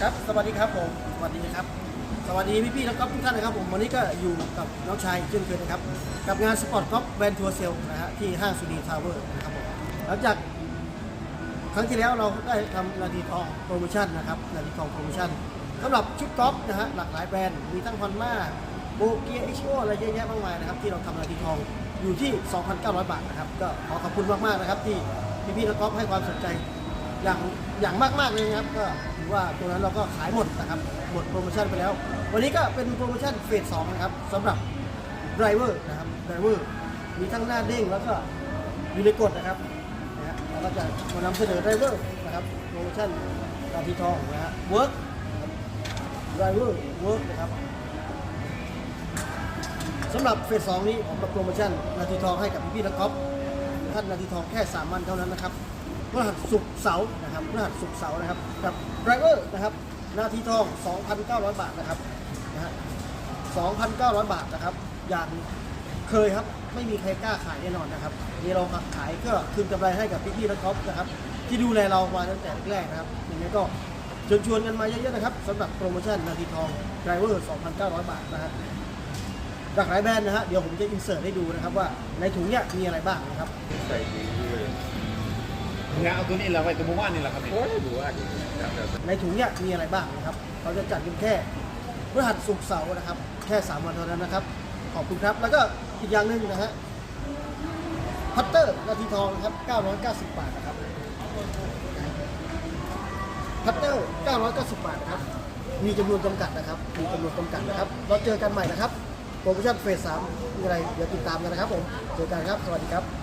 ครับสวัสดีครับผมสวัสดีนะครับ สวัสดีพี่ๆแล้วก็ทุกท่านนะครับผมวันนี้ก็อยู่กับน้องชายเช่นเคยนะครับกับงานสปอร์ตกอล์ฟแบรนด์ทัวร์เซลนะฮะที่ห้างสุนีทาวเวอร์นะครับผมหลังจากครั้งที่แล้วเราได้ทำนาทีทองโปรโมชั่นนะครับนาทีทองโปรโมชั่นสำหรับชุดกอล์ฟนะฮะหลากหลายแบรนด์มีทั้งฮอนมาโบเกียเอ็กซ์โอะไรเยอะแยะมากมายนะครับที่เราทำนาทีทองอยู่ที่ 2,900 บาทนะครับก็ขอขอบคุณมากๆนะครับที่พี่ๆนักกอล์ฟให้ความสนใจ อย่างอย่างมากๆเลยนะครับก็ถือว่าตัวนั้นเราก็ขายหมดนะครับหมดโปรโมชั่นไปแล้ว วันนี้ก็เป็นโปรโมชั่นเฟสสองนะครับสำหรับไดรเวอร์นะครับไดรเวอร์มีทั้งหน้าเด้งแล้วก็อยู่ในกฎนะครับนะฮะเราก็จะมานำเสนอไดรเวอร์นะครับโปรโมชั่นนาทีทองนะฮะเวิร์กไดรเวอร์เวิร์กนะครับสำหรับเฟสสองนี้ผมมาโปรโมชั่นนาทีทองให้กับพี่ๆนักกอล์ฟท่านนาทีทองแค่3วันเท่านั้นนะครับ พฤหัสศุกร์เสาร์นะครับพฤหัสศุกร์เสาร์นะครับกับไดรเวอร์นะครับนาทีทอง 2,900 บาทนะครับนะฮะ2,900 บาทนะครับ อย่างเคยครับไม่มีใครกล้าขายแน่นอนนะครับนี่เราขายก็คืนกำไรให้กับพี่ๆและก๊อฟนะครับ ที่ดูแลเรามาตั้งแต่แรกนะครับอย่างนี้ก็ชิญชวนกันมาเยอะๆนะครับสำหรับโปรโมชั่นนาทีทองไดรเวอร์ 2,900 บาทนะฮะหลากหลายแบรนด์นะฮะเดี๋ยวผมจะอินเสิร์ตให้ดูนะครับว่าในถุงเนี่ยมีอะไรบ้างนะครับใส่ดีเลย งานเอาตัวนี้เราไว้ตัวเมื่อวานนี่แหละครับนี่โอ้ยดูว่าดีครับครับในถุงเนี่ยมีอะไรบ้างนะครับ เราจะจัดกันแค่พฤหัสศุกร์เสาร์นะครับ แค่ 3 วันเท่านั้นนะครับ ขอบคุณครับ แล้วก็อีกอย่างหนึ่งนะฮะ พัตเตอร์นาทีทองนะครับ 990 บาทนะครับ พัตเตอร์ 990 บาทนะครับ มีจำนวนจำกัดนะครับ มีจำนวนจำกัดนะครับ เราเจอกันใหม่นะครับ โปรโมชั่นเฟส3มีอะไร เดี๋ยวติดตามกันนะครับผม เจอกันครับ สวัสดีครับ